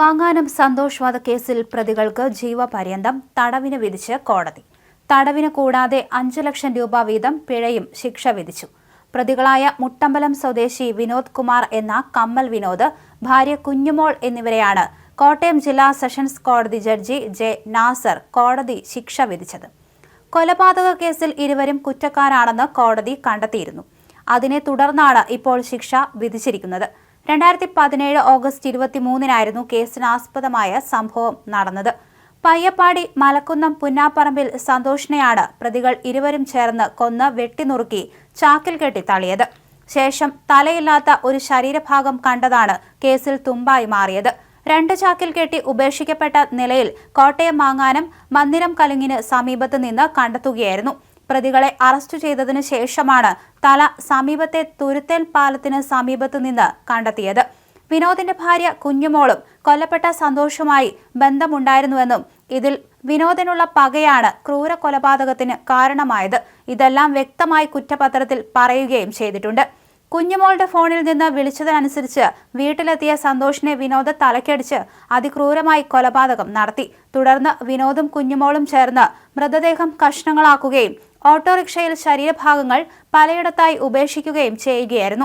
മാങ്ങാനം സന്തോഷ് വധക്കേസിൽ പ്രതികൾക്ക് ജീവപര്യന്തം തടവിന് വിധിച്ച് കോടതി. തടവിന് കൂടാതെ അഞ്ച് ലക്ഷം രൂപ വീതം പിഴയും ശിക്ഷ വിധിച്ചു. പ്രതികളായ മുട്ടമ്പലം സ്വദേശി വിനോദ് കുമാർ എന്ന കമ്മൽ വിനോദ് ഭാര്യ കുഞ്ഞുമോൾ എന്നിവരെയാണ് കോട്ടയം ജില്ലാ സെഷൻസ് കോടതി ജഡ്ജി ജെ നാസർ കോടതി ശിക്ഷ വിധിച്ചത്. കൊലപാതക കേസിൽ ഇരുവരും കുറ്റക്കാരാണെന്ന് കോടതി കണ്ടെത്തിയിരുന്നു. അതിനെ തുടർന്നാണ് ഇപ്പോൾ ശിക്ഷ വിധിച്ചിരിക്കുന്നത്. രണ്ടായിരത്തി പതിനേഴ് ഓഗസ്റ്റ് ഇരുപത്തിമൂന്നിനായിരുന്നു കേസിനാസ്പദമായ സംഭവം നടന്നത്. പയ്യപ്പാടി മലക്കുന്നം പുന്നാപ്പറമ്പിൽ സന്തോഷിനെയാണ് പ്രതികൾ ഇരുവരും ചേർന്ന് കൊന്ന് വെട്ടിനുറുക്കി ചാക്കിൽ കെട്ടി തള്ളിയത്. ശേഷം തലയില്ലാത്ത ഒരു ശരീരഭാഗം കണ്ടതാണ് കേസിൽ തുമ്പായി മാറിയത്. രണ്ട് ചാക്കിൽ കെട്ടി ഉപേക്ഷിക്കപ്പെട്ട നിലയിൽ കോട്ടയം മാങ്ങാനം മന്ദിരം കലുങ്ങിന് സമീപത്ത് നിന്ന് കണ്ടെത്തുകയായിരുന്നു. പ്രതികളെ അറസ്റ്റ് ചെയ്തതിനു ശേഷമാണ് തല സമീപത്തെ തുരുത്തേൽ പാലത്തിന് സമീപത്തു നിന്ന് കണ്ടെത്തിയത്. വിനോദിന്റെ ഭാര്യ കുഞ്ഞുമോളും കൊല്ലപ്പെട്ട സന്തോഷവുമായി ബന്ധമുണ്ടായിരുന്നുവെന്നും ഇതിൽ വിനോദിനുള്ള പകയാണ് ക്രൂര കൊലപാതകത്തിന് കാരണമായത്. ഇതെല്ലാം വ്യക്തമായി കുറ്റപത്രത്തിൽ പറയുകയും ചെയ്തിട്ടുണ്ട്. കുഞ്ഞുമോളുടെ ഫോണിൽ നിന്ന് വിളിച്ചതിനനുസരിച്ച് വീട്ടിലെത്തിയ സന്തോഷിനെ വിനോദ് തലക്കടിച്ച് അതിക്രൂരമായി കൊലപാതകം നടത്തി. തുടർന്ന് വിനോദും കുഞ്ഞുമോളും ചേർന്ന് മൃതദേഹം കഷ്ണങ്ങളാക്കുകയും ഓട്ടോറിക്ഷയിൽ ശരീരഭാഗങ്ങൾ പലയിടത്തായി ഉപേക്ഷിക്കുകയും ചെയ്യുകയായിരുന്നു.